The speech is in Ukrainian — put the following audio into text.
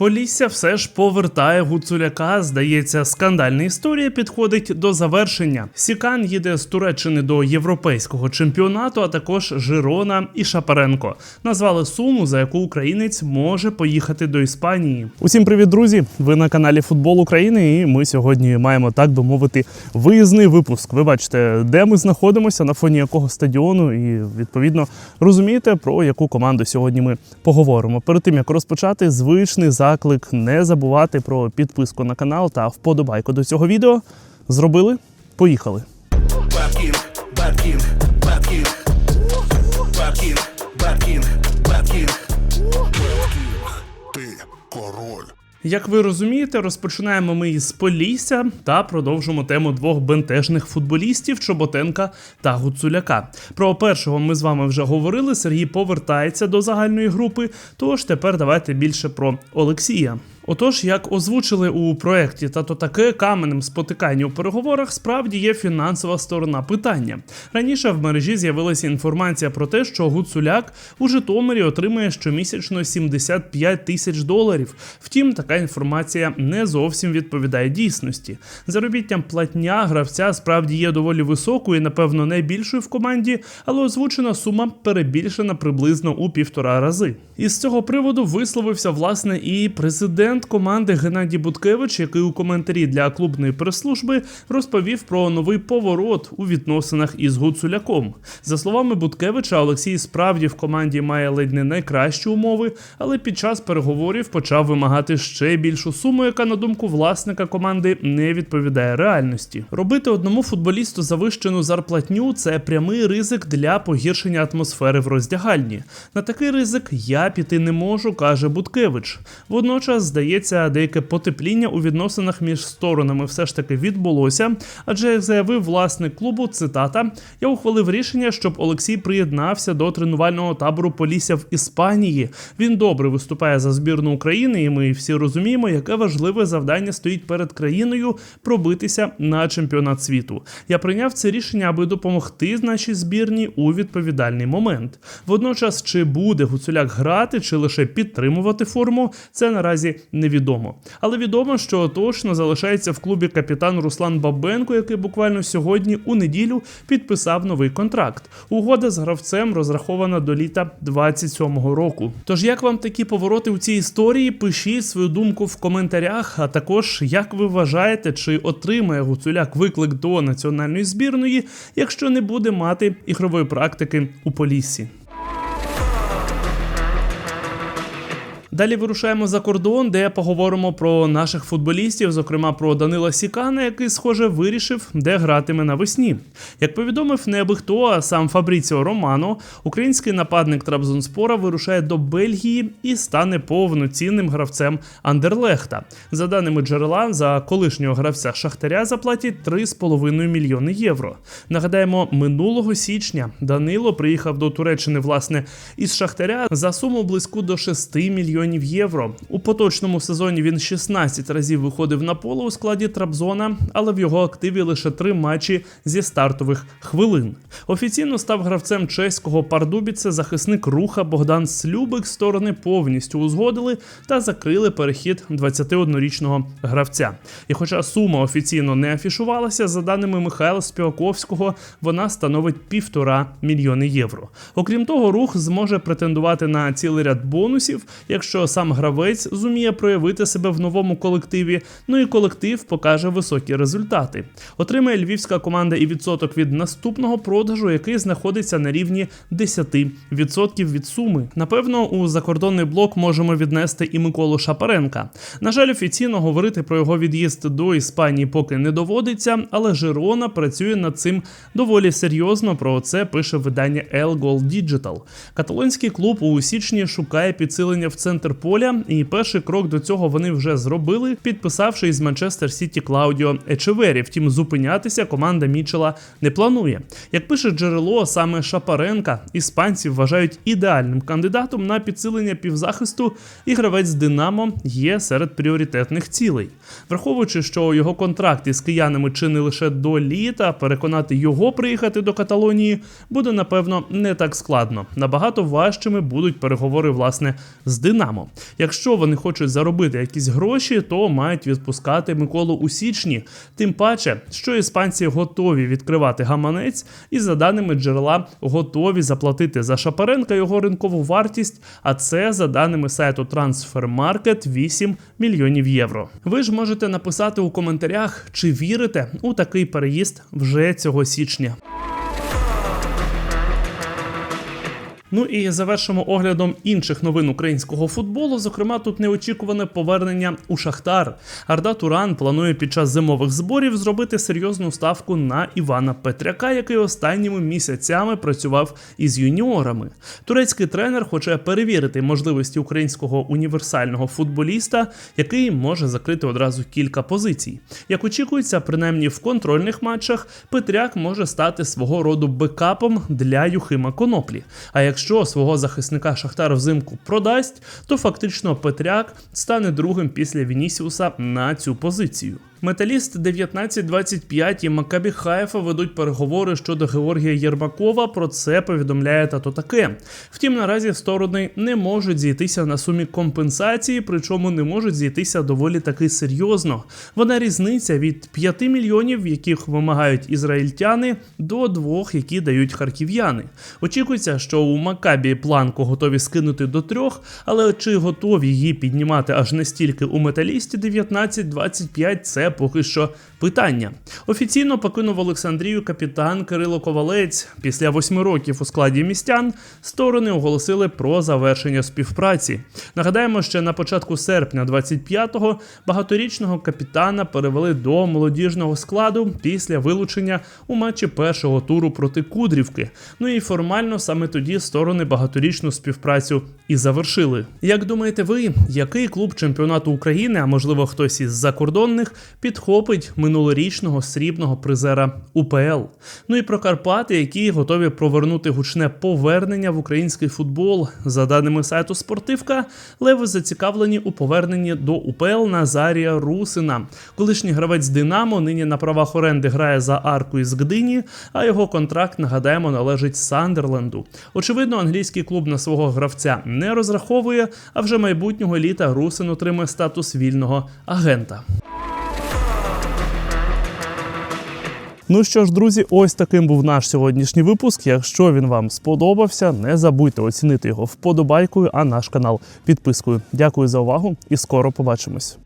Полісся все ж повертає Гуцуляка. Здається, скандальна історія підходить до завершення. Сікан їде з Туреччини до європейського чемпіонату, а також Жирона і Шапаренко. Назвали суму, за яку українець може поїхати до Іспанії. Усім привіт, друзі! Ви на каналі Футбол України, і ми сьогодні маємо так би мовити виїзний випуск. Ви бачите, де ми знаходимося, на фоні якого стадіону, і відповідно розумієте, про яку команду сьогодні ми поговоримо. Перед тим як розпочати, звичний заклик не забувати про підписку на канал та вподобайку до цього відео. Зробили? Поїхали! Бабкінг, Бабкінг, Бабкінг, Як ви розумієте, розпочинаємо ми із Полісся та продовжимо тему двох бентежних футболістів Чоботенка та Гуцуляка. Про першого ми з вами вже говорили. Сергій повертається до загальної групи. Тож тепер давайте більше про Олексія. Отож, як озвучили у проєкті, та то таке каменем спотикання у переговорах справді є фінансова сторона питання. Раніше в мережі з'явилася інформація про те, що Гуцуляк у Житомирі отримує щомісячно 75 тисяч доларів. Втім, така інформація не зовсім відповідає дійсності. Заробіттям платня гравця справді є доволі високою, і, напевно, найбільшою в команді, але озвучена сума перебільшена приблизно у півтора рази. Із цього приводу висловився власне і президент команди Геннадій Буткевич, який у коментарі для клубної прес-служби розповів про новий поворот у відносинах із Гуцуляком. За словами Буткевича, Олексій справді в команді має ледь не найкращі умови, але під час переговорів почав вимагати ще більшу суму, яка, на думку власника команди, не відповідає реальності. Робити одному футболісту завищену зарплатню це прямий ризик для погіршення атмосфери в роздягальні. На такий ризик я піти не можу, каже Буткевич. Водночас, здається, деяке потепління у відносинах між сторонами все ж таки відбулося, адже як заявив власник клубу, цитата: я ухвалив рішення, щоб Олексій приєднався до тренувального табору Полісся в Іспанії. Він добре виступає за збірну України, і ми всі розуміємо, яке важливе завдання стоїть перед країною пробитися на чемпіонат світу. Я прийняв це рішення, аби допомогти нашій збірні у відповідальний момент. Водночас, чи буде Гуцуляк грати, чи лише підтримувати форму, це наразі невідомо. Але відомо, що точно залишається в клубі капітан Руслан Бабенко, який буквально сьогодні у неділю підписав новий контракт. Угода з гравцем розрахована до літа 27-го року. Тож, як вам такі повороти у цій історії? Пишіть свою думку в коментарях. А також як ви вважаєте, чи отримає Гуцуляк виклик до національної збірної, якщо не буде мати ігрової практики у Поліссі. Далі вирушаємо за кордон, де поговоримо про наших футболістів, зокрема про Данила Сікана, який, схоже, вирішив, де гратиме навесні. Як повідомив не а сам Фабріціо Романо, український нападник Трабзонспора вирушає до Бельгії і стане повноцінним гравцем Андерлехта. За даними джерела, за колишнього гравця Шахтаря заплатять 3,5 мільйони євро. Нагадаємо, минулого січня Данило приїхав до Туреччини власне із Шахтаря за суму близьку до 6 мільйонів євро. У поточному сезоні він 16 разів виходив на поле у складі Трабзона, але в його активі лише три матчі зі стартових хвилин. Офіційно став гравцем чеського Пардубіце захисник руха Богдан Слюбик. Сторони повністю узгодили та закрили перехід 21-річного гравця. І хоча сума офіційно не афішувалася, за даними Михайла Співаковського, вона становить півтора мільйони євро. Окрім того, рух зможе претендувати на цілий ряд бонусів, якщо сам гравець зуміє проявити себе в новому колективі. Ну і колектив покаже високі результати. Отримає львівська команда і відсоток від наступного продажу, який знаходиться на рівні 10% від суми. Напевно, у закордонний блок можемо віднести і Миколу Шапаренка. На жаль, офіційно говорити про його від'їзд до Іспанії поки не доводиться, але Жирона працює над цим доволі серйозно. Про це пише видання El Gol Digital. Каталонський клуб у січні шукає підсилення в центр поля, і перший крок до цього вони вже зробили, підписавши із Манчестер Сіті Клаудіо Ечевері. Втім, зупинятися команда Мічела не планує. Як пише джерело, саме Шапаренка іспанці вважають ідеальним кандидатом на підсилення півзахисту, і гравець Динамо є серед пріоритетних цілей. Враховуючи, що його контракт із киянами чи не лише до літа, переконати його приїхати до Каталонії буде напевно не так складно. Набагато важчими будуть переговори власне з Динамо. Динамо. Якщо вони хочуть заробити якісь гроші, то мають відпускати Миколу у січні. Тим паче, що іспанці готові відкривати гаманець, і за даними джерела готові заплатити за Шапаренка його ринкову вартість. А це за даними сайту Transfermarkt 8 мільйонів євро. Ви ж можете написати у коментарях, чи вірите у такий переїзд вже цього січня. Ну і завершимо оглядом інших новин українського футболу. Зокрема, тут неочікуване повернення у Шахтар. Арда Туран планує під час зимових зборів зробити серйозну ставку на Івана Петряка, який останніми місяцями працював із юніорами. Турецький тренер хоче перевірити можливості українського універсального футболіста, який може закрити одразу кілька позицій. Як очікується, принаймні в контрольних матчах Петряк може стати свого роду бекапом для Юхима Коноплі. А якщо свого захисника Шахтар взимку продасть, то фактично Петряк стане другим після Вінісіуса на цю позицію. Металіст 1925 і Макабі Хаєфа ведуть переговори щодо Георгія Єрмакова. Про це повідомляє тато таке. Втім, наразі сторони не можуть зійтися на сумі компенсації, причому не можуть зійтися доволі таки серйозно. Вона різниця від 5 мільйонів, яких вимагають ізраїльтяни, до 2, які дають харків'яни. Очікується, що у Макабі планку готові скинути до трьох, але чи готові її піднімати аж настільки у металісті 19-25 – це поки що питання. Офіційно покинув Олександрію капітан Кирило Ковалець. Після восьми років у складі містян сторони оголосили про завершення співпраці. Нагадаємо, що на початку серпня 25-го багаторічного капітана перевели до молодіжного складу після вилучення у матчі першого туру проти Кудрівки. Ну і формально саме тоді сторони багаторічну співпрацю і завершили. Як думаєте ви, який клуб чемпіонату України, а можливо хтось із закордонних, підхопить минулорічного срібного призера УПЛ? Ну і про Карпати, які готові провернути гучне повернення в український футбол. За даними сайту Спортивка, Леви зацікавлені у поверненні до УПЛ Назарія Русина. Колишній гравець Динамо нині на правах оренди грає за арку із Гдині, а його контракт, нагадаємо, належить Сандерленду. Очевидно, англійський клуб на свого гравця не розраховує, а вже майбутнього літа Русин отримає статус вільного агента. Ну що ж, друзі, ось таким був наш сьогоднішній випуск. Якщо він вам сподобався, не забудьте оцінити його вподобайкою, а наш канал підпискою. Дякую за увагу і скоро побачимось.